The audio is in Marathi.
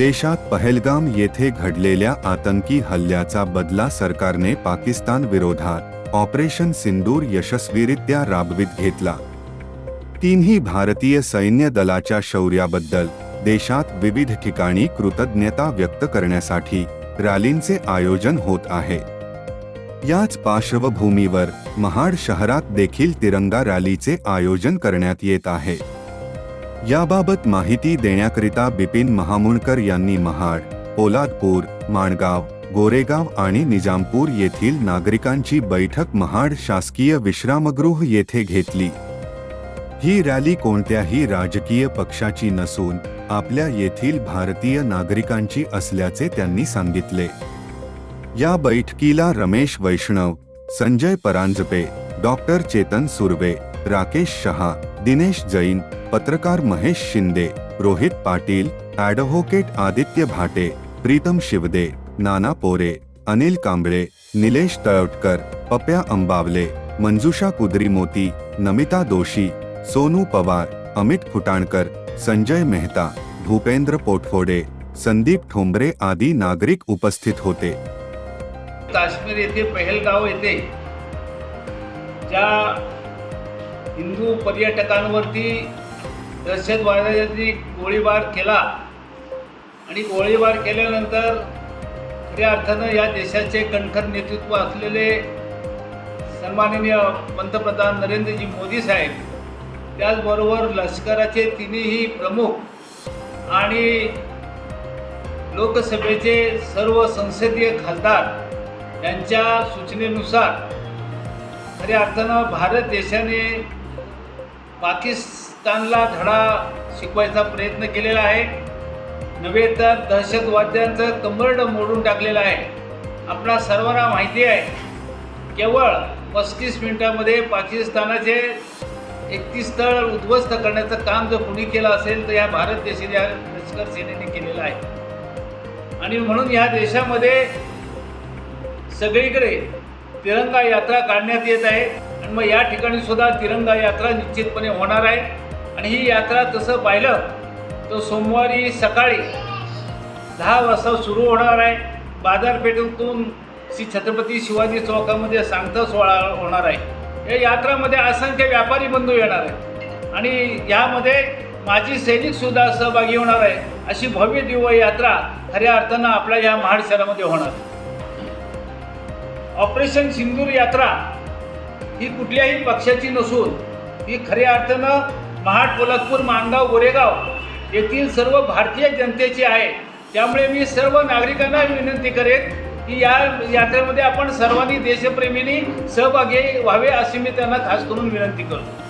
देशात पहलगाम येथे घडलेल्या आतंकी हल्ल्याचा बदला सरकारने पाकिस्तान विरोधात ऑपरेशन सिंदूर यशस्वीरित्या राबवित घेतला. तीनही भारतीय सैन्य दलाच्या शौर्याबद्दल देशात विविध ठिकाणी कृतज्ञता व्यक्त करण्यासाठी रॅलींचे आयोजन होत आहे. याच पार्श्वभूमीवर महाड शहरात देखील तिरंगा रॅलीचे आयोजन करण्यात येत आहे. याबाबत माहिती देण्याकरिता बिपिन महामुणकर यांनी महाड पोलादपूर माणगाव गोरेगाव आणि निजामपूर येथील नागरिकांची बैठक महाड शासकीय विश्रामगृह येथे घेतली. ही रॅली कोणत्याही राजकीय पक्षाची नसून आपल्या येथील भारतीय नागरिकांची असल्याचे त्यांनी सांगितले. या बैठकीला रमेश वैष्णव संजय परांजपे डॉक्टर चेतन सुर्वे राकेश शहा, दिनेश जैन, पत्रकार महेश शिंदे, रोहित पाटील ॲडव्होकेट आदित्य भाटे, प्रीतम शिवदे, नाना पोरे, अनिल कांबळे, निलेश तळवटकर पप्या अंबावले, मंजुषा कुद्री मोती नमिता दोशी सोनू पवार, अमित फुटाणकर संजय मेहता, भूपेंद्र पोटफोडे, संदीप ठोंबरे आदी नागरिक उपस्थित होते. काश्मीर येथे पहलगाव येथे, ज्या हिंदू पर्यटकांवरती दहशतवाद्यांनी गोळीबार केला. आणि गोळीबार केल्यानंतर खऱ्या अर्थानं या देशाचे कणखर नेतृत्व असलेले सन्माननीय पंतप्रधान नरेंद्रजी मोदी साहेब त्याचबरोबर लष्कराचे तिन्ही प्रमुख आणि लोकसभेचे सर्व संसदीय खासदार यांच्या सूचनेनुसार खऱ्या अर्थानं भारत देशाने पाकिस्तानला धडा शिकवायचा प्रयत्न केलेला आहे. नव्हे तर दहशतवाद्यांचं कंबरड मोडून टाकलेलं आहे. आपणा सर्वांना माहिती आहे. केवळ पस्तीस मिनिटामध्ये पाकिस्तानाचे एकतीस स्थळ उद्ध्वस्त करण्याचं काम जर कुणी केलं असेल तर या भारत देशाच्या लष्कर सेनेने केलेलं आहे. आणि म्हणून या देशामध्ये सगळीकडे तिरंगा यात्रा काढण्यात येत आहे. आणि मग या ठिकाणी सुद्धा तिरंगा यात्रा निश्चितपणे होणार आहे. आणि ही यात्रा तसं पाहिलं तर सोमवारी सकाळी दहा वाजता सुरू होणार आहे. बाजारपेठेतून श्री छत्रपती शिवाजी चौकामध्ये सांगता सोहळा होणार आहे. या यात्रामध्ये असंख्य व्यापारी बंधू येणार आहेत. आणि यामध्ये माजी सैनिकसुद्धा सहभागी होणार आहे अशी भव्य दिव्य यात्रा खऱ्या अर्थानं आपल्या या महाड शहरामध्ये होणार ऑपरेशन सिंदूर यात्रा ही कुठल्याही पक्षाची नसून ही खऱ्या अर्थानं महाड पोलादपूर माणगाव गोरेगाव येथील सर्व भारतीय जनतेची आहे. त्यामुळे मी सर्व नागरिकांना विनंती करेन की या यात्रेमध्ये आपण सर्वांनी देशप्रेमींनी सहभागी व्हावे अशी मी त्यांना खास करून विनंती करतो.